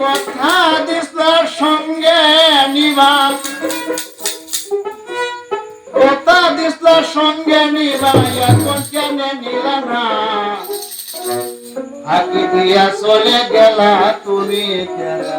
কথা দিসার সঙ্গে নিবা কথা দিসার সঙ্গে নিবা কেন নিলা না। হাকি দিয়া চলে গেলা তুমি গেলা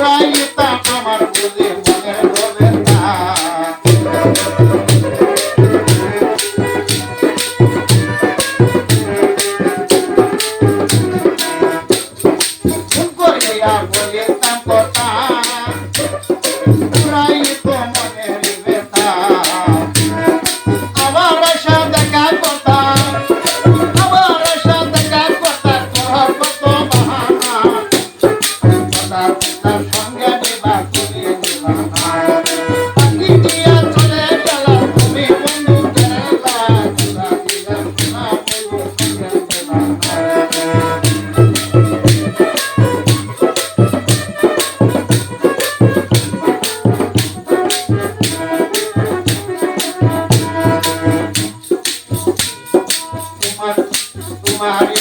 vai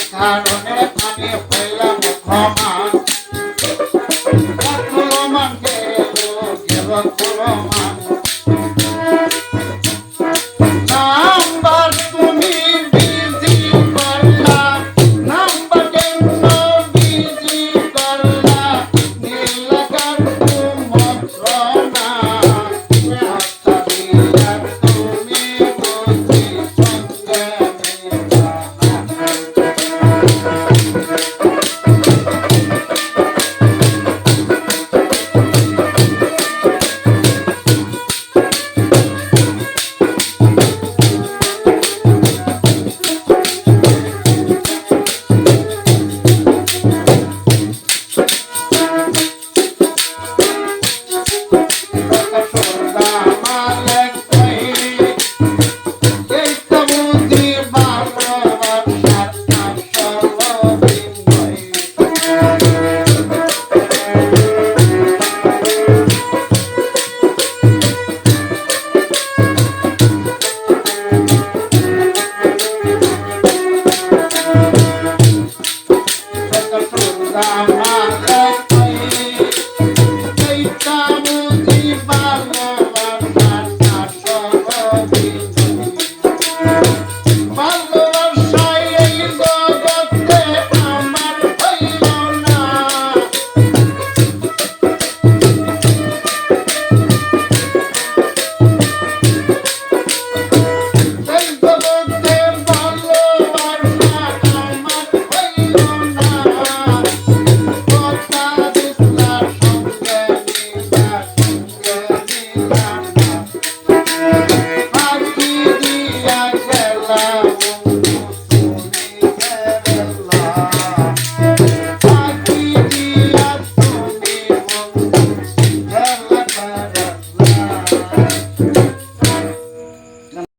Carone, Pani, Pella, Mukoma.